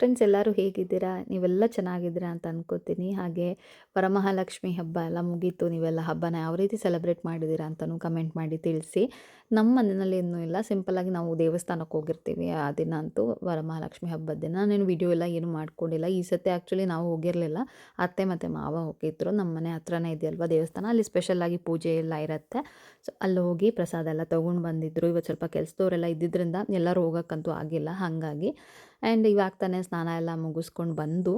friends ಎಲ್ಲರೂ ಹೇಗಿದ್ದೀರಾ? ನೀವೆಲ್ಲ ಚೆನ್ನಾಗಿದ್ದೀರಾ ಅಂತ ಅನ್ಕೋತೀನಿ. ಹಾಗೆ ವರಮಹಾಲಕ್ಷ್ಮಿ ಹಬ್ಬ ಎಲ್ಲ ಮುಗೀತು. ನೀವೆಲ್ಲ ಹಬ್ಬನ ಯಾವ ರೀತಿ ಸೆಲೆಬ್ರೇಟ್ ಮಾಡಿದ್ದೀರಾ ಅಂತಲೂ ಕಮೆಂಟ್ ಮಾಡಿ ತಿಳಿಸಿ. ನಮ್ಮ ಮನೆಯಲ್ಲಿ ಏನೂ ಇಲ್ಲ. ಸಿಂಪಲ್ಲಾಗಿ ನಾವು ದೇವಸ್ಥಾನಕ್ಕೆ ಹೋಗಿರ್ತೀವಿ ಆ ದಿನ ಅಂತೂ ವರಮಹಾಲಕ್ಷ್ಮಿ ಹಬ್ಬದ ದಿನ. ನಾನು ವಿಡಿಯೋ ಎಲ್ಲ ಏನು ಮಾಡ್ಕೊಂಡಿಲ್ಲ. ಈ ಸತಿ ಆ್ಯಕ್ಚುಲಿ ನಾವು ಹೋಗಿರಲಿಲ್ಲ. ಅತ್ತೆ ಮತ್ತು ಮಾವ ಹೋಗಿದ್ರು. ನಮ್ಮ ಮನೆ ಹತ್ರನೇ ಇದೆಯಲ್ವ ದೇವಸ್ಥಾನ? ಅಲ್ಲಿ ಸ್ಪೆಷಲ್ಲಾಗಿ ಪೂಜೆ ಎಲ್ಲ ಇರುತ್ತೆ. ಸೊ ಅಲ್ಲಿ ಹೋಗಿ ಪ್ರಸಾದ ಎಲ್ಲ ತೊಗೊಂಡು ಬಂದಿದ್ದರು ಇವತ್ತು ಸ್ವಲ್ಪ ಕೆಲಸದವರೆಲ್ಲ ಇದ್ದಿದ್ದರಿಂದ ಎಲ್ಲರೂ ಹೋಗೋಕ್ಕಂತೂ ಆಗಿಲ್ಲ. ಹಾಗಾಗಿ ಆ್ಯಂಡ್ ಇವಾಗ ತಾನೇ ಸ್ನಾನ ಎಲ್ಲ ಮುಗಿಸ್ಕೊಂಡು ಬಂದು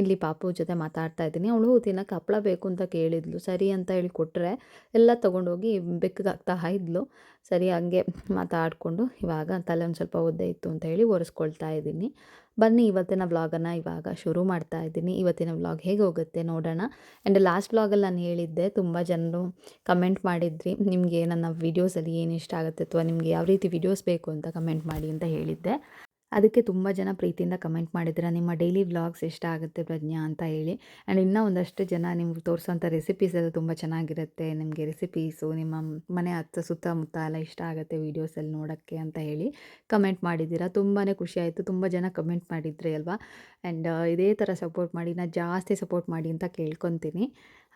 ಇಲ್ಲಿ ಪಾಪು ಜೊತೆ ಮಾತಾಡ್ತಾ ಇದ್ದೀನಿ. ಅವಳು ತಿನ್ನೋಕೆ ಹಪ್ಪಳ ಬೇಕು ಅಂತ ಕೇಳಿದ್ಲು. ಸರಿ ಅಂತ ಹೇಳಿ ಕೊಟ್ಟರೆ ಎಲ್ಲ ತೊಗೊಂಡೋಗಿ ಬೆಕ್ಕಾಗ್ತಾ ಹಾಕ್ತಾ ಇದ್ಲು. ಸರಿ, ಹಂಗೆ ಮಾತಾಡಿಕೊಂಡು ಇವಾಗ ತಲೆ ಒಂದು ಸ್ವಲ್ಪ ಒದ್ದೆ ಇತ್ತು ಅಂತ ಹೇಳಿ ಒರೆಸ್ಕೊಳ್ತಾ ಇದ್ದೀನಿ. ಬನ್ನಿ, ಇವತ್ತಿನ ವ್ಲಾಗನ್ನು ಇವಾಗ ಶುರು ಮಾಡ್ತಾ ಇದ್ದೀನಿ. ಇವತ್ತಿನ ವ್ಲಾಗ್ ಹೇಗೆ ಹೋಗುತ್ತೆ ನೋಡೋಣ. ಆ್ಯಂಡ್ ಲಾಸ್ಟ್ ವ್ಲಾಗಲ್ಲಿ ನಾನು ಹೇಳಿದ್ದೆ, ತುಂಬ ಜನರು ಕಮೆಂಟ್ ಮಾಡಿದ್ರಿ, ನಿಮಗೆ ನನ್ನ ವೀಡಿಯೋಸಲ್ಲಿ ಏನು ಇಷ್ಟ ಆಗುತ್ತೆ ಅಥವಾ ನಿಮಗೆ ಯಾವ ರೀತಿ ವೀಡಿಯೋಸ್ ಬೇಕು ಅಂತ ಕಮೆಂಟ್ ಮಾಡಿ ಅಂತ ಹೇಳಿದ್ದೆ. ಅದಕ್ಕೆ ತುಂಬ ಜನ ಪ್ರೀತಿಯಿಂದ ಕಮೆಂಟ್ ಮಾಡಿದ್ರೆ ನಿಮ್ಮ ಡೈಲಿ ವ್ಲಾಗ್ಸ್ ಇಷ್ಟ ಆಗುತ್ತೆ ಪ್ರಜ್ಞಾ ಅಂತ ಹೇಳಿ. ಆ್ಯಂಡ್ ಇನ್ನೂ ಒಂದಷ್ಟು ಜನ ನಿಮ್ಗೆ ತೋರಿಸೋಂಥ ರೆಸಿಪೀಸ್ ಎಲ್ಲ ತುಂಬ ಚೆನ್ನಾಗಿರುತ್ತೆ, ನಿಮಗೆ ರೆಸಿಪೀಸು, ನಿಮ್ಮ ಮನೆ ಹತ್ತ ಸುತ್ತಮುತ್ತ ಎಲ್ಲ ಇಷ್ಟ ಆಗುತ್ತೆ ವೀಡಿಯೋಸಲ್ಲಿ ನೋಡೋಕ್ಕೆ ಅಂತ ಹೇಳಿ ಕಮೆಂಟ್ ಮಾಡಿದ್ದೀರಾ. ತುಂಬಾ ಖುಷಿ ಆಯಿತು, ತುಂಬ ಜನ ಕಮೆಂಟ್ ಮಾಡಿದ್ರಿ ಅಲ್ವಾ? ಆ್ಯಂಡ್ ಇದೇ ಥರ ಸಪೋರ್ಟ್ ಮಾಡಿ ನಾನು ಜಾಸ್ತಿ ಸಪೋರ್ಟ್ ಮಾಡಿ ಅಂತ ಕೇಳ್ಕೊತೀನಿ.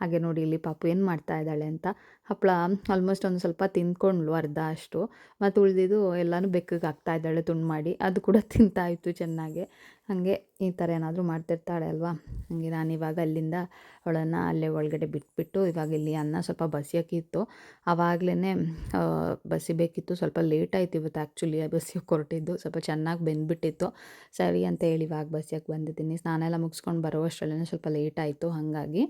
ಹಾಗೆ ನೋಡಿ ಇಲ್ಲಿ ಪಾಪು ಏನು ಮಾಡ್ತಾ ಇದ್ದಾಳೆ ಅಂತ. ಹಪ್ಪಳ ಆಲ್ಮೋಸ್ಟ್ ಒಂದು ಸ್ವಲ್ಪ ತಿಂದ್ಕೊಂಡ್ಲು ಅರ್ಧ ಅಷ್ಟು. ಮತ್ತು ಉಳಿದಿದ್ದು ಎಲ್ಲನೂ ಬೆಕ್ಕಗೆ ಹಾಕ್ತಾ ಇದ್ದಾಳೆ ತುಂಡು ಮಾಡಿ. ಅದು ಕೂಡ ತಿಂತಾ ಇತ್ತು ಚೆನ್ನಾಗೆ. ಹಾಗೆ ಈ ಥರ ಏನಾದರೂ ಮಾಡ್ತಿರ್ತಾಳೆ ಅಲ್ವಾ? ಹಾಗೆ ನಾನು ಇವಾಗ ಅಲ್ಲಿಂದ ಅವಳನ್ನು ಅಲ್ಲೇ ಒಳಗಡೆ ಬಿಟ್ಬಿಟ್ಟು ಇವಾಗ ಇಲ್ಲಿ ಅನ್ನ ಸ್ವಲ್ಪ ಬಸಿಯೋಕ್ಕಿತ್ತು ಆವಾಗಲೇ ಬಸಿಬೇಕಿತ್ತು ಸ್ವಲ್ಪ ಲೇಟ್ ಆಯ್ತು ಇವತ್ತು ಆ್ಯಕ್ಚುಲಿ ಬಸಿಯೋಕ್ಕೆ ಹೊರಟಿದ್ದು. ಸ್ವಲ್ಪ ಚೆನ್ನಾಗಿ ಬೆಂದ್ಬಿಟ್ಟಿತ್ತು. ಸರಿ ಅಂತ ಹೇಳಿ ಇವಾಗ ಬಸಿಯೋಕ್ಕೆ ಬಂದಿದ್ದೀನಿ. ಸ್ನಾನ ಎಲ್ಲ ಮುಗಿಸ್ಕೊಂಡು ಬರೋ ಅಷ್ಟರಲ್ಲೇ ಸ್ವಲ್ಪ ಲೇಟ್ ಆಯಿತು ಹಾಗಾಗಿ.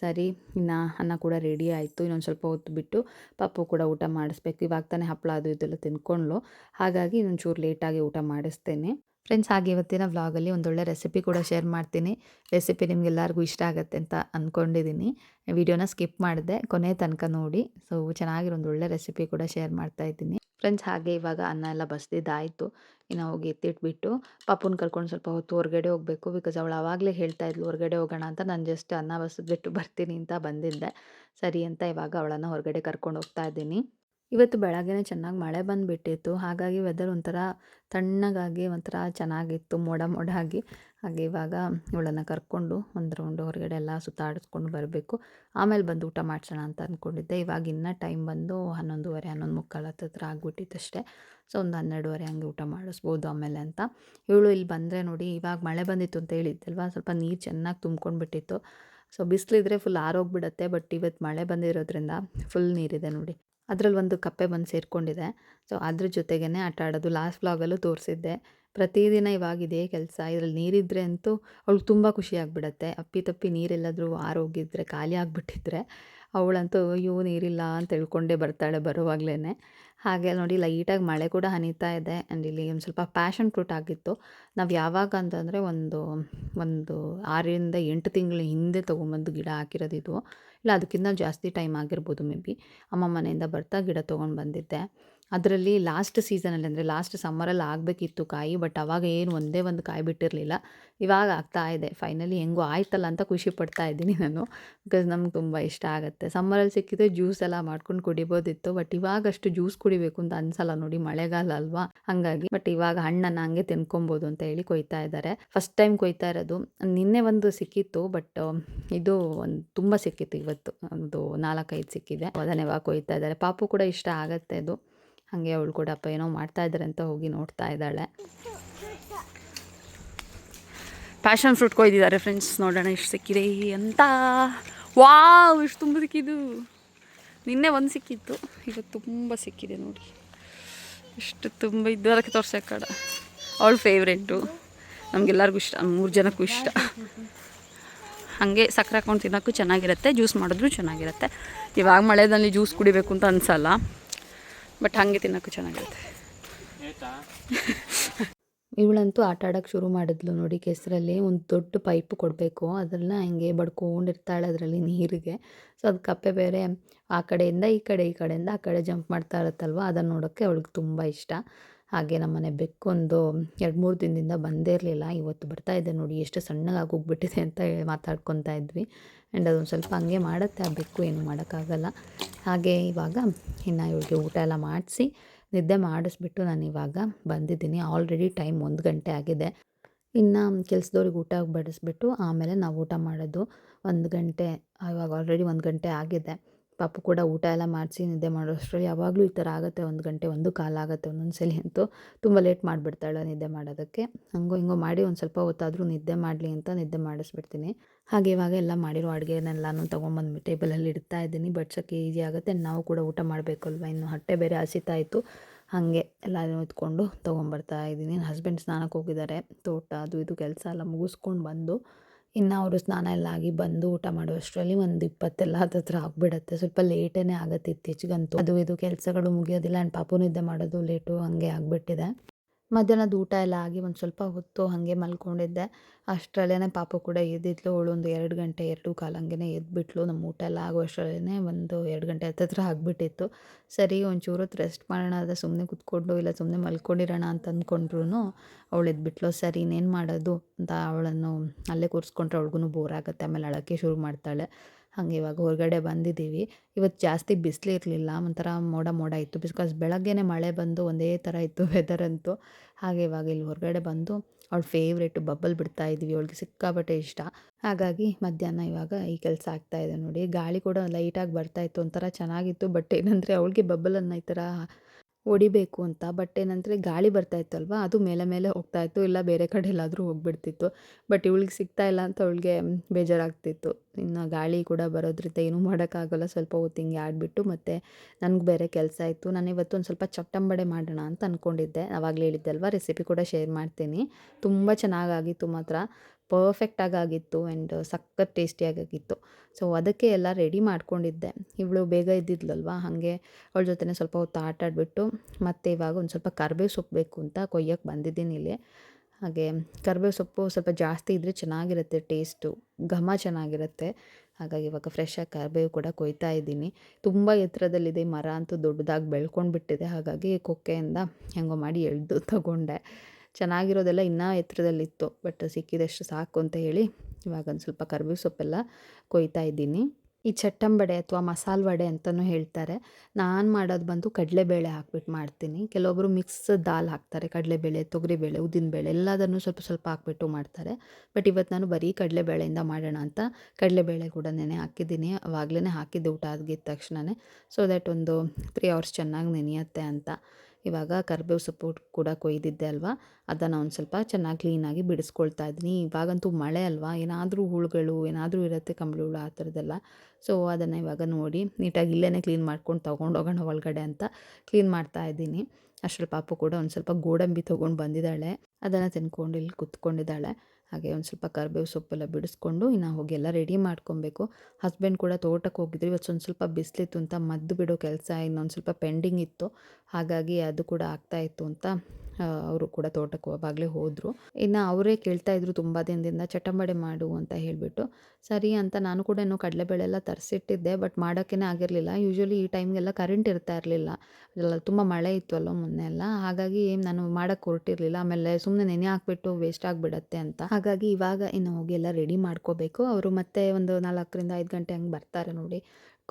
ಸರಿ, ಇನ್ನು ಅನ್ನ ಕೂಡ ರೆಡಿ ಆಯಿತು. ಇನ್ನೊಂದು ಸ್ವಲ್ಪ ಹೊತ್ತು ಬಿಟ್ಟು ಪಪ್ಪು ಕೂಡ ಊಟ ಮಾಡಿಸ್ಬೇಕು. ಇವಾಗ ತಾನೇ ಹಪ್ಪಳ ಅದು ಇದೆಲ್ಲ ತಿನ್ಕೊಂಡ್ಲು. ಹಾಗಾಗಿ ಇನ್ನೊಂಚೂರು ಲೇಟಾಗಿ ಊಟ ಮಾಡಿಸ್ತೇನೆ. ಫ್ರೆಂಡ್ಸ್ ಹಾಗೆ ಇವತ್ತಿನ ವ್ಲಾಗಲ್ಲಿ ಒಂದೊಳ್ಳೆ ರೆಸಿಪಿ ಕೂಡ ಶೇರ್ ಮಾಡ್ತೀನಿ. ರೆಸಿಪಿ ನಿಮಗೆಲ್ಲರಿಗೂ ಇಷ್ಟ ಆಗುತ್ತೆ ಅಂತ ಅಂದ್ಕೊಂಡಿದ್ದೀನಿ ವಿಡಿಯೋನ ಸ್ಕಿಪ್ ಮಾಡಿದೆ ಕೊನೆ ತನಕ ನೋಡಿ. ಸೊ ಚೆನ್ನಾಗಿರೋ ಒಂದು ಒಳ್ಳೆ ರೆಸಿಪಿ ಕೂಡ ಶೇರ್ ಮಾಡ್ತಾ ಇದ್ದೀನಿ. ಫ್ರೆಂಡ್ಸ್ ಹಾಗೆ ಇವಾಗ ಅನ್ನ ಎಲ್ಲ ಬಸ್ದಿದ್ದಾಯಿತು. ಇನ್ನು ಹೋಗಿ ಎತ್ತಿಟ್ಬಿಟ್ಟು ಪಾಪುನ ಕರ್ಕೊಂಡು ಸ್ವಲ್ಪ ಹೊತ್ತು ಹೊರಗಡೆ ಹೋಗಬೇಕು ಬಿಕಾಸ್ ಅವಳು ಆವಾಗಲೇ ಹೇಳ್ತಾ ಇದ್ಲು ಹೊರಗಡೆ ಹೋಗೋಣ ಅಂತ, ನಾನು ಜಸ್ಟ್ ಅನ್ನ ಬಸಿದ್ಬಿಟ್ಟು ಬರ್ತೀನಿ ಅಂತ ಬಂದಿದ್ದೆ. ಸರಿ ಅಂತ ಇವಾಗ ಅವಳನ್ನು ಹೊರಗಡೆ ಕರ್ಕೊಂಡು ಹೋಗ್ತಾ ಇದ್ದೀನಿ. ಇವತ್ತು ಬೆಳಗ್ಗೆನೇ ಚೆನ್ನಾಗಿ ಮಳೆ ಬಂದುಬಿಟ್ಟಿತ್ತು. ಹಾಗಾಗಿ ವೆದರ್ ಒಂಥರ ತಣ್ಣಗಾಗಿ, ಒಂಥರ ಚೆನ್ನಾಗಿತ್ತು. ಮೋಡ ಮೋಡ ಆಗಿ ಹಾಗೆ ಇವಾಗ ಇವಳನ್ನು ಕರ್ಕೊಂಡು ಒಂದು ರೌಂಡು ಹೊರಗಡೆ ಎಲ್ಲ ಸುತ್ತಾಡಿಸ್ಕೊಂಡು ಬರಬೇಕು. ಆಮೇಲೆ ಬಂದು ಊಟ ಮಾಡಿಸೋಣ ಅಂತ ಅಂದ್ಕೊಂಡಿದ್ದೆ ಇವಾಗ ಇನ್ನೂ ಟೈಮ್ ಬಂದು ಹನ್ನೊಂದುವರೆ, ಹನ್ನೊಂದು ಮುಕ್ಕಾಲು ಹತ್ತಿರ ಆಗಿಬಿಟ್ಟಿತ್ತಷ್ಟೇ ಸೊ ಒಂದು ಹನ್ನೆರಡುವರೆ ಹಂಗೆ ಊಟ ಮಾಡಿಸ್ಬೋದು ಆಮೇಲೆ ಅಂತ. ಇವಳು ಇಲ್ಲಿ ಬಂದರೆ ನೋಡಿ, ಇವಾಗ ಮಳೆ ಬಂದಿತ್ತು ಅಂತ ಹೇಳಿದ್ದಲ್ವ? ಸ್ವಲ್ಪ ನೀರು ಚೆನ್ನಾಗಿ ತುಂಬ್ಕೊಂಡ್ಬಿಟ್ಟಿತ್ತು. ಸೊ ಬಿಸಿಲಿದ್ರೆ ಫುಲ್ ಆರೋಗ್ಬಿಡತ್ತೆ ಬಟ್ ಇವತ್ತು ಮಳೆ ಬಂದಿರೋದ್ರಿಂದ ಫುಲ್ ನೀರಿದೆ ನೋಡಿ. ಅದರಲ್ಲಿ ಒಂದು ಕಪ್ಪೆ ಬಂದು ಸೇರಿಕೊಂಡಿದೆ. ಸೊ ಅದ್ರ ಜೊತೆಗೇ ಆಟ ಆಡೋದು ಲಾಸ್ಟ್ ವ್ಲಾಗಲ್ಲೂ ತೋರಿಸಿದ್ದೆ. ಪ್ರತಿದಿನ ಇವಾಗ ಇದೇ ಕೆಲಸ. ಇದರಲ್ಲಿ ನೀರಿದ್ದರೆ ಅಂತೂ ಅವಳು ತುಂಬ ಖುಷಿ ಆಗಿಬಿಡತ್ತೆ. ಅಪ್ಪಿ ತಪ್ಪಿ ನೀರೆಲ್ಲಾದರೂ ಆರೋಗಿದ್ರೆ ಖಾಲಿ ಆಗಿಬಿಟ್ಟಿದ್ರೆ ಅವಳಂತೂ ಅಯ್ಯೋ, ನೀರಿಲ್ಲ ಅಂತ ತಿಳ್ಕೊಂಡೇ ಬರ್ತಾಳೆ ಬರುವಾಗಲೇ ಹಾಗೆ ನೋಡಿ ಲೈಟಾಗಿ ಮಳೆ ಕೂಡ ಹನಿತಾ ಇದೆ. ಆ್ಯಂಡ್ ಇಲ್ಲಿ ಒಂದು ಸ್ವಲ್ಪ ಪ್ಯಾಷನ್ ಫ್ರೂಟ್ ಆಗಿತ್ತು. ನಾವು ಯಾವಾಗ ಅಂತಂದರೆ ಒಂದು ಒಂದು ಆರರಿಂದ ಎಂಟು ತಿಂಗಳ ಹಿಂದೆ ತೊಗೊಂಬಂದು ಗಿಡ ಹಾಕಿರೋದು ಇದು ಇಲ್ಲ ಅದಕ್ಕಿಂತ ಜಾಸ್ತಿ ಟೈಮ್ ಆಗಿರ್ಬೋದು ಮೇ ಬಿ ಅಮ್ಮ ಮನೆಯಿಂದ ಬರ್ತಾ ಗಿಡ ತೊಗೊಂಡು ಬಂದಿದ್ದೆ. ಅದರಲ್ಲಿ ಲಾಸ್ಟ್ ಸೀಸನಲ್ಲಿ ಅಂದರೆ ಲಾಸ್ಟ್ ಸಮ್ಮರಲ್ಲಿ ಆಗಬೇಕಿತ್ತು ಕಾಯಿ ಬಟ್ ಅವಾಗ ಏನು ಒಂದೇ ಒಂದು ಕಾಯಿ ಬಿಟ್ಟಿರಲಿಲ್ಲ. ಇವಾಗ ಆಗ್ತಾ ಇದೆ. ಫೈನಲಿ ಹೆಂಗೋ ಆಯ್ತಲ್ಲ ಅಂತ ಖುಷಿ ಪಡ್ತಾ ಇದ್ದೀನಿ ನಾನು. ಬಿಕಾಸ್ ನಮ್ಗೆ ತುಂಬ ಇಷ್ಟ ಆಗುತ್ತೆ. ಸಮ್ಮರಲ್ಲಿ ಸಿಕ್ಕಿದ್ರೆ ಜ್ಯೂಸ್ ಎಲ್ಲ ಮಾಡ್ಕೊಂಡು ಕುಡಿಬೋದಿತ್ತು ಬಟ್ ಇವಾಗ ಅಷ್ಟು ಜ್ಯೂಸ್ ಕುಡಿಬೇಕು ಅಂತ ಅನ್ಸಲ್ಲ ನೋಡಿ. ಮಳೆಗಾಲ ಅಲ್ವಾ? ಹಾಗಾಗಿ ಬಟ್ ಇವಾಗ ಹಣ್ಣನ್ನು ಹಂಗೆ ತಿನ್ಕೊಬೋದು ಅಂತ ಹೇಳಿ ಕೊಯ್ತಾ ಇದ್ದಾರೆ. ಫಸ್ಟ್ ಟೈಮ್ ಕೊಯ್ತಾ ಇರೋದು. ನಿನ್ನೆ ಒಂದು ಸಿಕ್ಕಿತ್ತು ಬಟ್ ಇದು ಒಂದು ತುಂಬ ಸಿಕ್ಕಿತ್ತು ಇವತ್ತು. ಒಂದು ನಾಲ್ಕೈದು ಸಿಕ್ಕಿದೆ. ಅದನ್ನೇ ಇವಾಗ ಕೊಯ್ತಾ ಇದ್ದಾರೆ. ಪಾಪು ಕೂಡ ಇಷ್ಟ ಆಗುತ್ತೆ ಅದು. ಹಾಗೆ ಅವಳು ಕೂಡ ಅಪ್ಪ ಏನೋ ಮಾಡ್ತಾ ಇದ್ದಾರೆ ಅಂತ ಹೋಗಿ ನೋಡ್ತಾ ಇದ್ದಾಳೆ. ಪ್ಯಾಷನ್ ಫ್ರೂಟ್ ಕೊಯ್ದಿದ್ದಾರೆ ಫ್ರೆಂಡ್ಸ್ ನೋಡೋಣ ಇಷ್ಟು ಸಿಕ್ಕಿದೆ ಅಂತ. ವಾವ್ ಇಷ್ಟು ತುಂಬ ಸಿಕ್ಕಿದ್ದು. ನಿನ್ನೆ ಒಂದು ಸಿಕ್ಕಿತ್ತು, ಈಗ ತುಂಬ ಸಿಕ್ಕಿದೆ ನೋಡಿ. ಇಷ್ಟು ತುಂಬ ಇದ್ದು, ಅದಕ್ಕೆ ತೋರ್ಸೋಕ್ಕಡ ಕಡ. ಅವಳು ಫೇವ್ರೆಟು ನಮಗೆಲ್ಲರಿಗೂ ಇಷ್ಟ ಮೂರು ಜನಕ್ಕೂ ಇಷ್ಟ. ಹಾಗೆ ಸಕ್ಕರೆ ಹಾಕೊಂಡು ತಿನ್ನೋಕ್ಕೂ ಚೆನ್ನಾಗಿರುತ್ತೆ ಜ್ಯೂಸ್ ಮಾಡಿದ್ರು ಚೆನ್ನಾಗಿರುತ್ತೆ. ಇವಾಗ ಮಳೆದಲ್ಲಿ ಜ್ಯೂಸ್ ಕುಡಿಬೇಕು ಅಂತ ಅನಿಸಲ್ಲ. ಬಟ್ ಹಾಗೆ ತಿನ್ನೋಕ್ಕೂ ಚೆನ್ನಾಗಿರುತ್ತೆ. ಇವಳಂತೂ ಆಟ ಆಡೋಕ್ಕೆ ಶುರು ಮಾಡಿದ್ಲು ನೋಡಿ ಕೆಸರಲ್ಲಿ ಒಂದು ದೊಡ್ಡ ಪೈಪ್ ಕೊಡಬೇಕು. ಅದನ್ನು ಹಿಂಗೆ ಬಡ್ಕೊಂಡಿರ್ತಾಳೆ ಅದರಲ್ಲಿ ನೀರಿಗೆ. ಸೊ ಅದು ಕಪ್ಪೆ ಬೇರೆ ಆ ಕಡೆಯಿಂದ ಈ ಕಡೆ ಈ ಕಡೆಯಿಂದ ಆ ಕಡೆ ಜಂಪ್ ಮಾಡ್ತಾ ಇರುತ್ತಲ್ವ? ಅದನ್ನು ನೋಡೋಕ್ಕೆ ಅವಳಿಗೆ ತುಂಬ ಇಷ್ಟ. ಹಾಗೆ ನಮ್ಮನೆ ಬೆಕ್ಕೊಂದು ಎರಡು ಮೂರು ದಿನದಿಂದ ಬಂದೇ ಇರಲಿಲ್ಲ. ಇವತ್ತು ಬರ್ತಾ ಇದೆ ನೋಡಿ ಎಷ್ಟು ಸಣ್ಣಗಾಗಿ ಹೋಗ್ಬಿಟ್ಟಿದೆ ಅಂತ ಹೇಳಿ ಮಾತಾಡ್ಕೊತಾ ಇದ್ವಿ. ಆ್ಯಂಡ್ ಅದೊಂದು ಸ್ವಲ್ಪ ಹಂಗೆ ಮಾಡುತ್ತೆ, ಆ ಬೆಕ್ಕು ಏನು ಮಾಡೋಕ್ಕಾಗಲ್ಲ. ಹಾಗೆ ಇವಾಗ ಇನ್ನು ಇವಳಿಗೆ ಊಟ ಎಲ್ಲ ಮಾಡಿಸಿ ನಿದ್ದೆ ಮಾಡಿಸ್ಬಿಟ್ಟು ನಾನು ಇವಾಗ ಬಂದಿದ್ದೀನಿ. ಆಲ್ರೆಡಿ ಟೈಮ್ ಒಂದು ಗಂಟೆ ಆಗಿದೆ. ಇನ್ನು ಕೆಲಸದವ್ರಿಗೆ ಊಟ ಬಡಿಸ್ಬಿಟ್ಟು ಆಮೇಲೆ ನಾವು ಊಟ ಮಾಡೋದು ಒಂದು ಗಂಟೆ ಇವಾಗ ಆಲ್ರೆಡಿ ಒಂದು ಗಂಟೆ ಆಗಿದೆ. ಪಾಪು ಕೂಡ ಊಟ ಎಲ್ಲ ಮಾಡಿಸಿ ನಿದ್ದೆ ಮಾಡೋ ಅಷ್ಟರಲ್ಲಿ ಯಾವಾಗಲೂ ಈ ಥರ ಆಗುತ್ತೆ. ಒಂದು ಗಂಟೆ ಒಂದು ಕಾಲ ಆಗುತ್ತೆ ಒಂದೊಂದು ಸಲ ಅಂತೂ ತುಂಬ ಲೇಟ್ ಮಾಡಿಬಿಡ್ತಾಳೆ ನಿದ್ದೆ ಮಾಡೋದಕ್ಕೆ. ಹಂಗೋ ಹಿಂಗೋ ಮಾಡಿ ಒಂದು ಸ್ವಲ್ಪ ಹೊತ್ತಾದರೂ ನಿದ್ದೆ ಮಾಡಲಿ ಅಂತ ನಿದ್ದೆ ಮಾಡಿಸ್ಬಿಡ್ತೀನಿ. ಹಾಗೆ ಇವಾಗ ಎಲ್ಲ ಮಾಡಿರೋ ಅಡುಗೆನೆಲ್ಲನೂ ತೊಗೊಂಬಂದು ಟೇಬಲಲ್ಲಿ ಇಡ್ತಾ ಇದ್ದೀನಿ. ಬಡ್ಸೋಕ್ಕೆ ಈಸಿ ಆಗುತ್ತೆ. ನಾವು ಕೂಡ ಊಟ ಮಾಡಬೇಕಲ್ವ? ಇನ್ನು ಹೊಟ್ಟೆ ಬೇರೆ ಹಸಿತಾ ಇತ್ತು. ಹಾಗೆ ಎಲ್ಲನೂ ಎತ್ಕೊಂಡು ತೊಗೊಂಬರ್ತಾ ಇದ್ದೀನಿ. ಹಸ್ಬೆಂಡ್ ಸ್ನಾನಕ್ಕೆ ಹೋಗಿದ್ದಾರೆ. ತೋಟ, ಅದು ಇದು ಕೆಲಸ ಎಲ್ಲ ಮುಗಿಸ್ಕೊಂಡು ಬಂದು, ಇನ್ನು ಅವರು ಸ್ನಾನ ಎಲ್ಲ ಆಗಿ ಬಂದು ಊಟ ಮಾಡುವಷ್ಟರಲ್ಲಿ ಒಂದು ಇಪ್ಪತ್ತೆಲ್ಲ ಹತ್ತತ್ರ ಆಗಿಬಿಡತ್ತೆ. ಸ್ವಲ್ಪ ಲೇಟೇ ಆಗುತ್ತೆ ಇತ್ತೀಚೆಗಂತೂ. ಅದು ಇದು ಕೆಲಸಗಳು ಮುಗಿಯೋದಿಲ್ಲ. ಆ್ಯಂಡ್ ಪಾಪು ನಿದ್ದೆ ಮಾಡೋದು ಲೇಟು ಹಾಗೆ ಆಗಿಬಿಟ್ಟಿದೆ. ಮಧ್ಯಾಹ್ನದ ಊಟ ಎಲ್ಲ ಆಗಿ ಒಂದು ಸ್ವಲ್ಪ ಹೊತ್ತು ಹಾಗೆ ಮಲ್ಕೊಂಡಿದ್ದೆ. ಅಷ್ಟರಲ್ಲೇ ಪಾಪು ಕೂಡ ಎದ್ದಿದ್ಲು. ಅವಳು ಒಂದು ಎರಡು ಗಂಟೆ, ಎರಡು ಕಾಲು ಹಂಗೆ ಎದ್ಬಿಟ್ಲು. ನಮ್ಮ ಊಟ ಎಲ್ಲ ಆಗುವಷ್ಟರಲ್ಲೇ ಒಂದು ಎರಡು ಗಂಟೆ ಹತ್ತಿರ ಆಗಿಬಿಟ್ಟಿತ್ತು. ಸರಿ, ಒಂಚೂರು ರೆಸ್ಟ್ ಮಾಡೋಣ ಅದ ಸುಮ್ಮನೆ ಕುತ್ಕೊಂಡು ಇಲ್ಲ ಸುಮ್ಮನೆ ಮಲ್ಕೊಂಡಿರೋಣ ಅಂತ ಅಂದ್ಕೊಂಡ್ರು ಅವಳು ಎದ್ಬಿಟ್ಲು. ಸರಿ, ಇನ್ನೇನು ಮಾಡೋದು ಅಂತ ಅವಳನ್ನು ಅಲ್ಲೇ ಕೂರಿಸ್ಕೊಂಡ್ರೆ ಅವ್ಳಿಗೂ ಬೋರ್ ಆಗುತ್ತೆ. ಆಮೇಲೆ ಅಳಕ್ಕೆ ಶುರು ಮಾಡ್ತಾಳೆ. ಹಾಗೆ ಇವಾಗ ಹೊರಗಡೆ ಬಂದಿದ್ದೀವಿ. ಇವತ್ತು ಜಾಸ್ತಿ ಬಿಸಿಲು ಇರಲಿಲ್ಲ, ಒಂಥರ ಮೋಡ ಮೋಡ ಇತ್ತು. ಬಿಕಾಸ್ ಬೆಳಗ್ಗೆನೇ ಮಳೆ ಬಂದು ಒಂದೇ ಥರ ಇತ್ತು ವೆದರ್ ಅಂತೂ. ಹಾಗೆ ಇವಾಗ ಇಲ್ಲಿ ಹೊರಗಡೆ ಬಂದು ಅವಳ ಫೇವ್ರೇಟು ಬಬ್ಬಲ್ ಬಿಡ್ತಾ ಇದ್ವಿ. ಅವಳಿಗೆ ಸಿಕ್ಕಾಪಟ್ಟೆ ಇಷ್ಟ. ಹಾಗಾಗಿ ಮಧ್ಯಾಹ್ನ ಇವಾಗ ಈ ಕೆಲಸ ಆಗ್ತಾ ಇದೆ ನೋಡಿ. ಗಾಳಿ ಕೂಡ ಲೈಟಾಗಿ ಬರ್ತಾ ಇತ್ತು, ಒಂಥರ ಚೆನ್ನಾಗಿತ್ತು. ಬಟ್ ಏನಂದರೆ ಅವಳಿಗೆ ಬಬ್ಬಲನ್ನು ಈ ಥರ ಹೊಡಿಬೇಕು ಅಂತ. ಬಟ್ ಏನಂದರೆ ಗಾಳಿ ಬರ್ತಾ ಇತ್ತಲ್ವ? ಅದು ಮೇಲೆ ಮೇಲೆ ಹೋಗ್ತಾ ಇತ್ತು. ಇಲ್ಲ ಬೇರೆ ಕಡೆ ಎಲ್ಲಾದರೂ ಹೋಗ್ಬಿಡ್ತಿತ್ತು. ಬಟ್ ಇವಳಿಗೆ ಸಿಗ್ತಾ ಇಲ್ಲ ಅಂತ ಅವಳಿಗೆ ಬೇಜಾರಾಗ್ತಿತ್ತು. ಇನ್ನು ಗಾಳಿ ಕೂಡ ಬರೋದ್ರಿಂದ ಏನೂ ಮಾಡೋಕ್ಕಾಗಲ್ಲ. ಸ್ವಲ್ಪ ಹೊತ್ತು ಹಿಂಗೆ ಆಡಿಬಿಟ್ಟು ಮತ್ತು ನನಗೆ ಬೇರೆ ಕೆಲಸ ಇತ್ತು. ನಾನು ಇವತ್ತು ಒಂದು ಸ್ವಲ್ಪ ಚಟ್ಟಂಬಡೆ ಮಾಡೋಣ ಅಂತ ಅಂದ್ಕೊಂಡಿದ್ದೆ ಆವಾಗಲೇ ಅಲ್ವಾ? ರೆಸಿಪಿ ಕೂಡ ಶೇರ್ ಮಾಡ್ತೀನಿ. ತುಂಬ ಚೆನ್ನಾಗಾಗಿತ್ತು ಮಾತ್ರ. ಪರ್ಫೆಕ್ಟಾಗಿ ಆಗಿತ್ತು ಆ್ಯಂಡ್ ಸಖತ್ ಟೇಸ್ಟಿಯಾಗಿತ್ತು ಸೊ ಅದಕ್ಕೆ ಎಲ್ಲ ರೆಡಿ ಮಾಡ್ಕೊಂಡಿದ್ದೆ. ಇವಳು ಬೇಗ ಇದ್ದಿದ್ಲಲ್ವ ಹಾಗೆ ಅವಳ ಜೊತೆನೇ ಸ್ವಲ್ಪ ಹೊತ್ತು ಆಟ ಆಡಿಬಿಟ್ಟು ಮತ್ತು ಇವಾಗ ಒಂದು ಸ್ವಲ್ಪ ಕರ್ಬೇವು ಸೊಪ್ಪು ಬೇಕು ಅಂತ ಕೊಯ್ಯೋಕ್ಕೆ ಬಂದಿದ್ದೀನಿ ಇಲ್ಲಿ. ಹಾಗೆ ಕರ್ಬೇವು ಸೊಪ್ಪು ಸ್ವಲ್ಪ ಜಾಸ್ತಿ ಇದ್ದರೆ ಚೆನ್ನಾಗಿರುತ್ತೆ ಟೇಸ್ಟು ಘಮ ಚೆನ್ನಾಗಿರುತ್ತೆ. ಹಾಗಾಗಿ ಇವಾಗ ಫ್ರೆಶ್ಶಾಗಿ ಕರ್ಬೇವು ಕೂಡ ಕೊಯ್ತಾ ಇದ್ದೀನಿ. ತುಂಬ ಎತ್ತರದಲ್ಲಿದೆ, ಮರ ಅಂತೂ ದೊಡ್ಡದಾಗಿ ಬೆಳ್ಕೊಂಡು ಬಿಟ್ಟಿದೆ ಹಾಗಾಗಿ ಕೊಕ್ಕೆಯಿಂದ ಹೆಂಗೋ ಮಾಡಿ ಎಳೆದು ತಗೊಂಡೆ. ಚೆನ್ನಾಗಿರೋದೆಲ್ಲ ಇನ್ನೂ ಎತ್ತರದಲ್ಲಿತ್ತು ಬಟ್ ಸಿಕ್ಕಿದಷ್ಟು ಸಾಕು ಅಂತ ಹೇಳಿ ಇವಾಗ ಒಂದು ಸ್ವಲ್ಪ ಕರ್ಬೇವು ಸೊಪ್ಪೆಲ್ಲ ಕೊಯ್ತಾ ಇದ್ದೀನಿ. ಈ ಚಟ್ಟಂಬಡೆ ಅಥವಾ ಮಸಾಲ ವಡೆ ಅಂತಲೂ ಹೇಳ್ತಾರೆ. ನಾನು ಮಾಡೋದು ಬಂದು ಕಡಲೆಬೇಳೆ ಹಾಕ್ಬಿಟ್ಟು ಮಾಡ್ತೀನಿ. ಕೆಲವೊಬ್ಬರು ಮಿಕ್ಸ್ ದಾಲ್ ಹಾಕ್ತಾರೆ, ಕಡಲೆಬೇಳೆ, ತೊಗರಿಬೇಳೆ, ಉದ್ದಿನಬೇಳೆ, ಎಲ್ಲದನ್ನು ಸ್ವಲ್ಪ ಸ್ವಲ್ಪ ಹಾಕ್ಬಿಟ್ಟು ಮಾಡ್ತಾರೆ. ಬಟ್ ಇವತ್ತು ನಾನು ಬರೀ ಕಡಲೆಬೇಳೆಯಿಂದ ಮಾಡೋಣ ಅಂತ ಕಡಲೆಬೇಳೆ ಕೂಡ ನೆನೆ ಹಾಕಿದ್ದೀನಿ. ಆವಾಗಲೇ ಹಾಕಿದ್ದೆ ಊಟ ಆಗಿದ್ದ ತಕ್ಷಣವೇ ಸೊ ದ್ಯಾಟ್ ಒಂದು ತ್ರೀ ಅವರ್ಸ್ ಚೆನ್ನಾಗಿ ನೆನೆಯುತ್ತೆ ಅಂತ. ಇವಾಗ ಕರ್ಬೇವು ಸೊಪ್ಪು ಕೂಡ ಕೊಯ್ದಿದ್ದೆ ಅಲ್ವಾ? ಅದನ್ನು ಒಂದು ಸ್ವಲ್ಪ ಚೆನ್ನಾಗಿ ಕ್ಲೀನಾಗಿ ಬಿಡಿಸ್ಕೊಳ್ತಾ ಇದ್ದೀನಿ. ಇವಾಗಂತೂ ಮಳೆ ಅಲ್ವಾ? ಏನಾದರೂ ಹುಳುಗಳು, ಏನಾದರೂ ಇರುತ್ತೆ ಕಂಬಳಿ ಹುಳು ಆ ಥರದ್ದೆಲ್ಲ. ಸೊ ಅದನ್ನು ಇವಾಗ ನೋಡಿ ನೀಟಾಗಿ ಇಲ್ಲೇ ಕ್ಲೀನ್ ಮಾಡ್ಕೊಂಡು ತೊಗೊಂಡೋಗೋಣ ಒಳಗಡೆ ಅಂತ ಕ್ಲೀನ್ ಮಾಡ್ತಾ ಇದ್ದೀನಿ. ಅಷ್ಟರಲ್ಲಿ ಪಾಪು ಕೂಡ ಒಂದು ಸ್ವಲ್ಪ ಗೋಡಂಬಿ ತೊಗೊಂಡು ಬಂದಿದ್ದಾಳೆ. ಅದನ್ನು ತಿನ್ಕೊಂಡು ಇಲ್ಲಿ ಕುತ್ಕೊಂಡಿದ್ದಾಳೆ. ಹಾಗೆ ಒಂದು ಸ್ವಲ್ಪ ಕರಿಬೇವು ಸೊಪ್ಪೆಲ್ಲ ಬಿಡಿಸ್ಕೊಂಡು ಇನ್ನು ಹೋಗಿ ಎಲ್ಲ ರೆಡಿ ಮಾಡ್ಕೊಬೇಕು. ಹಸ್ಬೆಂಡ್ ಕೂಡ ತೋಟಕ್ಕೆ ಹೋಗಿದ್ರು. ಇವತ್ತು ಒಂದು ಸ್ವಲ್ಪ ಬಿಸಿಲಿತ್ತು ಅಂತ ಮದ್ದು ಬಿಡೋ ಕೆಲಸ ಇನ್ನೊಂದು ಸ್ವಲ್ಪ ಪೆಂಡಿಂಗ್ ಇತ್ತು. ಹಾಗಾಗಿ ಅದು ಕೂಡ ಆಗ್ತಾಯಿತ್ತು ಅಂತ ಅವರು ಕೂಡ ತೋಟಕ್ಕೆ ಅವಾಗಲೇ ಹೋದರು. ಇನ್ನು ಅವರೇ ಕೇಳ್ತಾ ಇದ್ರು ತುಂಬ ದಿನದಿಂದ, ಚಟಂಬಡೆ ಮಾಡು ಅಂತ ಹೇಳಿಬಿಟ್ಟು. ಸರಿ ಅಂತ ನಾನು ಕೂಡ ಇನ್ನೂ ಕಡಲೆಬೇಳೆ ಎಲ್ಲ ತರಿಸಿಟ್ಟಿದ್ದೆ ಬಟ್ ಮಾಡೋಕ್ಕೇ ಆಗಿರಲಿಲ್ಲ. ಯೂಶ್ವಲಿ ಈ ಟೈಮ್ಗೆಲ್ಲ ಕರೆಂಟ್ ಇರ್ತಾ ಇರಲಿಲ್ಲ. ತುಂಬ ಮಳೆ ಇತ್ತು ಮೊನ್ನೆ ಎಲ್ಲ. ಹಾಗಾಗಿ ನಾನು ಮಾಡೋಕ್ಕೆ ಹೊರಟಿರಲಿಲ್ಲ. ಆಮೇಲೆ ಸುಮ್ಮನೆ ನೆನೆ ಹಾಕ್ಬಿಟ್ಟು ವೇಸ್ಟ್ ಆಗಿಬಿಡತ್ತೆ ಅಂತ. ಹಾಗಾಗಿ ಇವಾಗ ಇನ್ನು ಹೋಗಿ ಎಲ್ಲ ರೆಡಿ ಮಾಡ್ಕೋಬೇಕು. ಅವರು ಮತ್ತೆ ಒಂದು ನಾಲ್ಕರಿಂದ ಐದು ಗಂಟೆ ಹಂಗೆ ಬರ್ತಾರೆ ನೋಡಿ.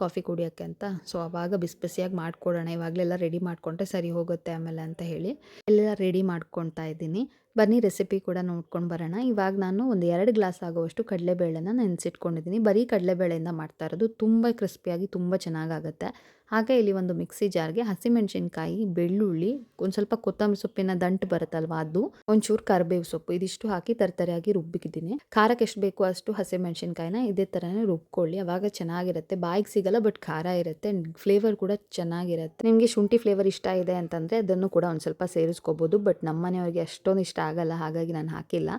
ಕಾಫಿ ಕುಡಿಯೋಕ್ಕೆ ಅಂತ. ಸೊ ಆವಾಗ ಬಿಸಿ ಬಿಸಿಯಾಗಿ ಮಾಡ್ಕೊಡೋಣ, ಇವಾಗಲೆಲ್ಲ ರೆಡಿ ಮಾಡಿಕೊಂಡ್ರೆ ಸರಿ ಹೋಗುತ್ತೆ ಆಮೇಲೆ ಅಂತ ಹೇಳಿ. ಎಲ್ಲ ರೆಡಿ ಮಾಡ್ಕೊತಾ ಇದ್ದೀನಿ. ಬನ್ನಿ ರೆಸಿಪಿ ಕೂಡ ನೋಡ್ಕೊಂಡು ಬರೋಣ. ಇವಾಗ ನಾನು ಒಂದು ಎರಡು ಗ್ಲಾಸ್ ಆಗುವಷ್ಟು ಕಡಲೆಬೇಳೆನ ನೆನೆಸಿಟ್ಕೊಂಡಿದ್ದೀನಿ ಬರೀ ಕಡಲೆಬೇಳೆಯಿಂದ ಮಾಡ್ತಾ ಇರೋದು ತುಂಬ ಕ್ರಿಸ್ಪಿಯಾಗಿ ತುಂಬ ಚೆನ್ನಾಗಾಗುತ್ತೆ. ಹಾಗೆ ಇಲ್ಲಿ ಒಂದು ಮಿಕ್ಸಿ ಜಾರ್ಗೆ ಹಸಿಮೆಣಸಿನ್ಕಾಯಿ, ಬೆಳ್ಳುಳ್ಳಿ, ಒಂದು ಸ್ವಲ್ಪ ಕೊತ್ತಂಬರಿ ಸೊಪ್ಪಿನ ದಂಟು ಬರುತ್ತಲ್ವ ಅದು, ಒಂಚೂರು ಕರಿಬೇವು ಸೊಪ್ಪು ಇದಿಷ್ಟು ಹಾಕಿ ತರತರಿಯಾಗಿ ರುಬ್ಬಿಕಿದ್ದೀನಿ ಖಾರಕ್ಕೆ ಎಷ್ಟು ಬೇಕು ಅಷ್ಟು ಹಸಿಮೆಣಸಿನ್ಕಾಯಿನ ಇದೇ ಥರನೇ ರುಬ್ಕೊಳ್ಳಿ. ಅವಾಗ ಚೆನ್ನಾಗಿರುತ್ತೆ. ಬಾಯಿಗೆ ಸಿಗಲ್ಲ ಬಟ್ ಖಾರ ಇರುತ್ತೆ. ಫ್ಲೇವರ್ ಕೂಡ ಚೆನ್ನಾಗಿರುತ್ತೆ. ನಿಮಗೆ ಶುಂಠಿ ಫ್ಲೇವರ್ ಇಷ್ಟ ಇದೆ ಅಂತಂದರೆ ಅದನ್ನು ಕೂಡ ಒಂದು ಸ್ವಲ್ಪ ಸೇರಿಸ್ಕೋಬೋದು. ಬಟ್ ನಮ್ಮ ಮನೆಯವ್ರಿಗೆ ಅಷ್ಟೊಂದು ಇಷ್ಟ ಆಗಲ್ಲ, ಹಾಗಾಗಿ ನಾನು ಹಾಕಿಲ್ಲ.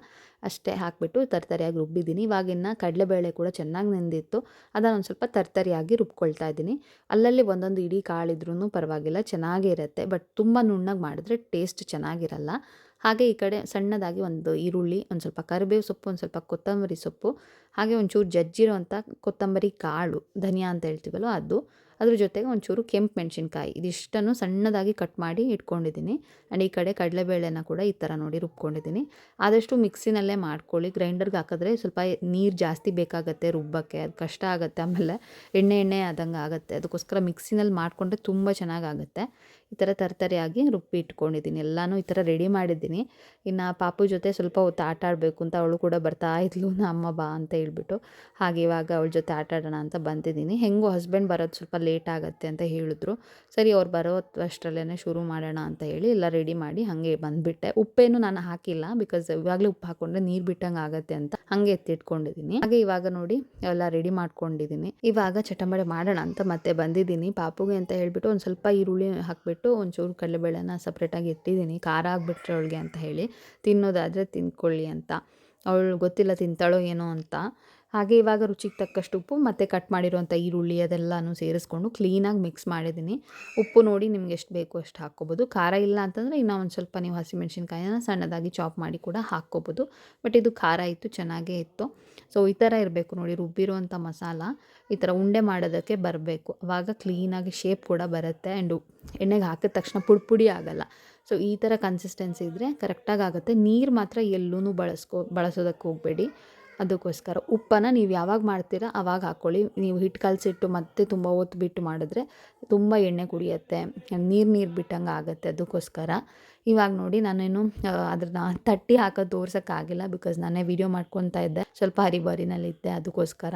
ಅಷ್ಟೇ ಹಾಕಿಬಿಟ್ಟು ತರ್ತರಿಯಾಗಿ ರುಬ್ಬಿದ್ದೀನಿ. ಇವಾಗಿನ ಕಡಲೆಬೇಳೆ ಕೂಡ ಚೆನ್ನಾಗಿ ನೆಂದಿತ್ತು. ಅದನ್ನು ಒಂದು ಸ್ವಲ್ಪ ತರ್ತರಿಯಾಗಿ ರುಬ್ಕೊಳ್ತಾ ಇದ್ದೀನಿ. ಅಲ್ಲಲ್ಲಿ ಒಂದೊಂದು ಇಡೀ ಕಾಳಿದ್ರೂ ಪರವಾಗಿಲ್ಲ, ಚೆನ್ನಾಗೇ ಇರುತ್ತೆ. ಬಟ್ ತುಂಬ ನುಣ್ಣಗೆ ಮಾಡಿದ್ರೆ ಟೇಸ್ಟ್ ಚೆನ್ನಾಗಿರಲ್ಲ. ಹಾಗೆ ಈ ಕಡೆ ಸಣ್ಣದಾಗಿ ಒಂದು ಈರುಳ್ಳಿ, ಒಂದು ಸ್ವಲ್ಪ ಕರಿಬೇವು ಸೊಪ್ಪು, ಒಂದು ಸ್ವಲ್ಪ ಕೊತ್ತಂಬರಿ ಸೊಪ್ಪು, ಹಾಗೆ ಒಂಚೂರು ಜಜ್ಜಿರೋ ಅಂಥ ಕೊತ್ತಂಬರಿ ಕಾಳು, ಧನಿಯಾ ಅಂತ ಹೇಳ್ತೀವಲ್ಲ ಅದು. ಅದ್ರ ಜೊತೆಗೆ ಒಂಚೂರು ಕೆಂಪು ಮೆಣಸಿನ್ಕಾಯಿ ಇದಿಷ್ಟನ್ನು ಸಣ್ಣದಾಗಿ ಕಟ್ ಮಾಡಿ ಇಟ್ಕೊಂಡಿದ್ದೀನಿ. ಆ್ಯಂಡ್ ಈ ಕಡೆ ಕಡಲೆಬೇಳೆನ ಕೂಡ ಈ ಥರ ನೋಡಿ ರುಬ್ಕೊಂಡಿದ್ದೀನಿ. ಆದಷ್ಟು ಮಿಕ್ಸಿನಲ್ಲೇ ಮಾಡ್ಕೊಳ್ಳಿ. ಗ್ರೈಂಡರ್ಗೆ ಹಾಕಿದ್ರೆ ಸ್ವಲ್ಪ ನೀರು ಜಾಸ್ತಿ ಬೇಕಾಗತ್ತೆ ರುಬ್ಬಕ್ಕೆ. ಅದು ಕಷ್ಟ ಆಗುತ್ತೆ ಆಮೇಲೆ ಎಣ್ಣೆ ಎಣ್ಣೆ ಆದಂಗೆ ಆಗುತ್ತೆ. ಅದಕ್ಕೋಸ್ಕರ ಮಿಕ್ಸಿನಲ್ಲಿ ಮಾಡಿಕೊಂಡ್ರೆ ತುಂಬ ಚೆನ್ನಾಗಾಗುತ್ತೆ. ಈ ಥರ ತರ್ತರಿಯಾಗಿ ರುಬ್ಬಿ ಇಟ್ಕೊಂಡಿದ್ದೀನಿ. ಎಲ್ಲನೂ ಈ ಥರ ರೆಡಿ ಮಾಡಿದ್ದೀನಿ. ಇನ್ನು ಪಾಪು ಜೊತೆ ಸ್ವಲ್ಪ ಹೊತ್ತು ಆಟ ಆಡಬೇಕು ಅಂತ ಅವಳು ಕೂಡ ಬರ್ತಾ ಇದ್ಲು ಅಮ್ಮ ಬಾ ಅಂತ ಹೇಳ್ಬಿಟ್ಟು. ಹಾಗೆ ಇವಾಗ ಅವಳ ಜೊತೆ ಆಟ ಆಡೋಣ ಅಂತ ಬಂದಿದ್ದೀನಿ. ಹೆಂಗೋ ಹಸ್ಬೆಂಡ್ ಬರೋದು ಸ್ವಲ್ಪ ಲೇಟ್ ಆಗುತ್ತೆ ಅಂತ ಹೇಳಿದ್ರು. ಸರಿ, ಅವ್ರು ಬರೋ ಅಷ್ಟರಲ್ಲೇ ಶುರು ಮಾಡೋಣ ಅಂತ ಹೇಳಿ ಎಲ್ಲ ರೆಡಿ ಮಾಡಿ ಹಾಗೆ ಬಂದುಬಿಟ್ಟೆ. ಉಪ್ಪೇನು ನಾನು ಹಾಕಿಲ್ಲ ಬಿಕಾಸ್ ಇವಾಗಲೇ ಉಪ್ಪು ಹಾಕೊಂಡ್ರೆ ನೀರು ಬಿಟ್ಟಂಗೆ ಆಗುತ್ತೆ ಅಂತ ಹಾಗೆ ಎತ್ತಿಟ್ಕೊಂಡಿದ್ದೀನಿ. ಹಾಗೆ ಇವಾಗ ನೋಡಿ ಎಲ್ಲ ರೆಡಿ ಮಾಡ್ಕೊಂಡಿದ್ದೀನಿ. ಇವಾಗ ಚಟಂಬಡೆ ಮಾಡೋಣ ಅಂತ ಮತ್ತೆ ಬಂದಿದ್ದೀನಿ. ಪಾಪುಗೆ ಅಂತ ಹೇಳಿಬಿಟ್ಟು ಒಂದು ಸ್ವಲ್ಪ ಈರುಳ್ಳಿ ಹಾಕಿಬಿಟ್ಟು ಒಂಚೂರು ಕಡಲೆಬೇಳೆನ ಸಪ್ರೇಟಾಗಿ ಇಟ್ಟಿದ್ದೀನಿ ಖಾರ ಆಗಿಬಿಟ್ರೆ ಅವಳಿಗೆ ಅಂತ ಹೇಳಿ ತಿನ್ನೋದಾದರೆ ತಿಂದ್ಕೊಳ್ಳಿ ಅಂತ. ಅವಳು ಗೊತ್ತಿಲ್ಲ ತಿಂತಾಳೋ ಏನೋ ಅಂತ. ಹಾಗೆ ಇವಾಗ ರುಚಿಗೆ ತಕ್ಕಷ್ಟು ಉಪ್ಪು, ಮತ್ತು ಕಟ್ ಮಾಡಿರುವಂಥ ಈರುಳ್ಳಿ ಅದೆಲ್ಲನೂ ಸೇರಿಸ್ಕೊಂಡು ಕ್ಲೀನಾಗಿ ಮಿಕ್ಸ್ ಮಾಡಿದ್ದೀನಿ. ಉಪ್ಪು ನೋಡಿ ನಿಮ್ಗೆ ಎಷ್ಟು ಬೇಕು ಅಷ್ಟು ಹಾಕ್ಕೋಬೋದು. ಖಾರ ಇಲ್ಲ ಅಂತಂದರೆ ಇನ್ನೂ ಒಂದು ಸ್ವಲ್ಪ ನೀವು ಹಸಿಮೆಣ್ಸಿನ್ಕಾಯಿನ ಸಣ್ಣದಾಗಿ ಚಾಪ್ ಮಾಡಿ ಕೂಡ ಹಾಕ್ಕೋಬೋದು. ಬಟ್ ಇದು ಖಾರ ಇತ್ತು, ಚೆನ್ನಾಗೇ ಇತ್ತು. ಸೊ ಈ ಥರ ಇರಬೇಕು ನೋಡಿ ರುಬ್ಬಿರುವಂಥ ಮಸಾಲ ಈ ಥರ ಉಂಡೆ ಮಾಡೋದಕ್ಕೆ ಬರಬೇಕು. ಆವಾಗ ಕ್ಲೀನಾಗಿ ಶೇಪ್ ಕೂಡ ಬರುತ್ತೆ ಆ್ಯಂಡ್ ಎಣ್ಣೆಗೆ ಹಾಕಿದ ತಕ್ಷಣ ಪುಡಿ ಪುಡಿ ಆಗೋಲ್ಲ. ಸೊ ಈ ಥರ ಕನ್ಸಿಸ್ಟೆನ್ಸಿ ಇದ್ದರೆ ಕರೆಕ್ಟಾಗಿ ಆಗುತ್ತೆ. ನೀರು ಮಾತ್ರ ಎಲ್ಲೂ ಬಳಸ್ಕೋ, ಬಳಸೋದಕ್ಕೆ ಹೋಗಬೇಡಿ. ಅದಕ್ಕೋಸ್ಕರ ಉಪ್ಪನ್ನು ನೀವು ಯಾವಾಗ ಮಾಡ್ತೀರಾ ಆವಾಗ ಹಾಕ್ಕೊಳ್ಳಿ. ನೀವು ಹಿಟ್ಟು ಕಲಸಿಟ್ಟು ಮತ್ತೆ ತುಂಬ ಹೊತ್ತು ಬಿಟ್ಟು ಮಾಡಿದ್ರೆ ತುಂಬ ಎಣ್ಣೆ ಕುಡಿಯುತ್ತೆ. ನೀರು ನೀರು ಬಿಟ್ಟಂಗೆ ಆಗುತ್ತೆ ಅದಕ್ಕೋಸ್ಕರ. ಇವಾಗ ನೋಡಿ ನಾನೇನು ಅದನ್ನ ತಟ್ಟಿ ಹಾಕೋದು ತೋರ್ಸೋಕ್ಕಾಗಿಲ್ಲ ಬಿಕಾಸ್ ನಾನೇ ವೀಡಿಯೋ ಮಾಡ್ಕೊತಾ ಇದ್ದೆ. ಸ್ವಲ್ಪ ಹರಿಬರಿನಲ್ಲಿದ್ದೆ ಅದಕ್ಕೋಸ್ಕರ.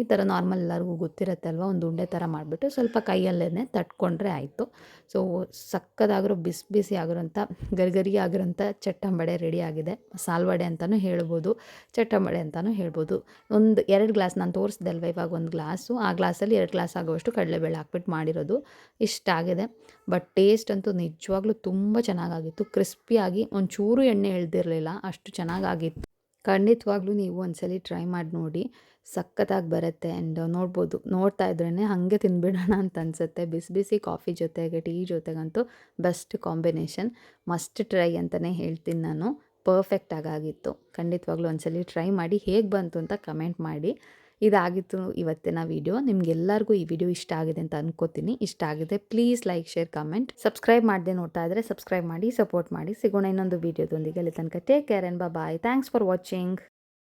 ಈ ಥರ ನಾರ್ಮಲ್ ಎಲ್ಲರಿಗೂ ಗೊತ್ತಿರುತ್ತೆ ಅಲ್ವಾ ಒಂದು ಉಂಡೆ ಥರ ಮಾಡಿಬಿಟ್ಟು ಸ್ವಲ್ಪ ಕೈಯಲ್ಲೇ ತಟ್ಕೊಂಡ್ರೆ ಆಯಿತು. ಸೊ ಸಕ್ಕದಾಗಿರೋ, ಬಿಸಿ ಬಿಸಿ ಆಗಿರೋಂಥ, ಗರಿಗರಿ ಆಗಿರೋಂಥ ಚಟ್ಟಂಬಡೆ ರೆಡಿ ಆಗಿದೆ. ಸಾಲ್ವಡೆ ವಡೆ ಅಂತಲೂ ಹೇಳ್ಬೋದು, ಚಟ್ಟಂಬಡೆ ಅಂತಲೂ ಹೇಳ್ಬೋದು. ಒಂದು, ಎರಡು ಗ್ಲಾಸ್ ನಾನು ತೋರಿಸ್ದೆ ಅಲ್ವಾ ಇವಾಗ ಒಂದು ಗ್ಲಾಸು ಆ ಗ್ಲಾಸಲ್ಲಿ ಎರಡು ಗ್ಲಾಸ್ ಆಗುವಷ್ಟು ಕಡಲೆಬೇಳೆ ಹಾಕ್ಬಿಟ್ಟು ಮಾಡಿರೋದು ಇಷ್ಟ ಆಗಿದೆ. ಬಟ್ ಟೇಸ್ಟ್ ಅಂತೂ ನಿಜವಾಗ್ಲೂ ತುಂಬ ಚೆನ್ನಾಗಾಗಿತ್ತು ಕ್ರಿಸ್ಪಿಯಾಗಿ ಒಂಚೂರು ಎಣ್ಣೆ ಎಳ್ದಿರಲಿಲ್ಲ. ಅಷ್ಟು ಚೆನ್ನಾಗಾಗಿತ್ತು. ಖಂಡಿತವಾಗ್ಲೂ ನೀವು ಒಂದ್ಸಲಿ ಟ್ರೈ ಮಾಡಿ ನೋಡಿ. ಸಖತ್ತಾಗಿ ಬರುತ್ತೆ ಆ್ಯಂಡ್ ನೋಡ್ಬೋದು. ನೋಡ್ತಾ ಇದ್ರೇ ಹಾಗೆ ತಿನ್ಬಿಡೋಣ ಅಂತ ಅನಿಸುತ್ತೆ. ಬಿಸಿ ಬಿಸಿ ಕಾಫಿ ಜೊತೆಗೆ, ಟೀ ಜೊತೆಗಂತೂ ಬೆಸ್ಟ್ ಕಾಂಬಿನೇಷನ್ ಮಸ್ಟ್ ಟ್ರೈ ಅಂತಲೇ ಹೇಳ್ತೀನಿ ನಾನು. ಪರ್ಫೆಕ್ಟ್ ಆಗಾಗಿತ್ತು. ಖಂಡಿತವಾಗ್ಲೂ ಒಂದ್ಸಲಿ ಟ್ರೈ ಮಾಡಿ. ಹೇಗೆ ಬಂತು ಅಂತ ಕಮೆಂಟ್ ಮಾಡಿ. ಇದಾಗಿತ್ತು ಇವತ್ತಿನ ವಿಡಿಯೋ. ನಿಮ್ಗೆಲ್ಲರಿಗೂ ಈ ವಿಡಿಯೋ ಇಷ್ಟ ಆಗಿದೆ ಅಂತ ಅನ್ಕೋತೀನಿ. ಇಷ್ಟ ಆಗಿದೆ, please like, share, comment. Subscribe ಮಾಡದೆ ನೋಡ್ತಾ ಇದ್ರೆ ಸಬ್ಸ್ಕ್ರೈಬ್ ಮಾಡಿ, ಸಪೋರ್ಟ್ ಮಾಡಿ. ಸಿಗೋಣ ಇನ್ನೊಂದು ವಿಡಿಯೋದೊಂದಿಗೆ. ಅಲ್ಲಿ ತನಕ take care and bye thanks for watching.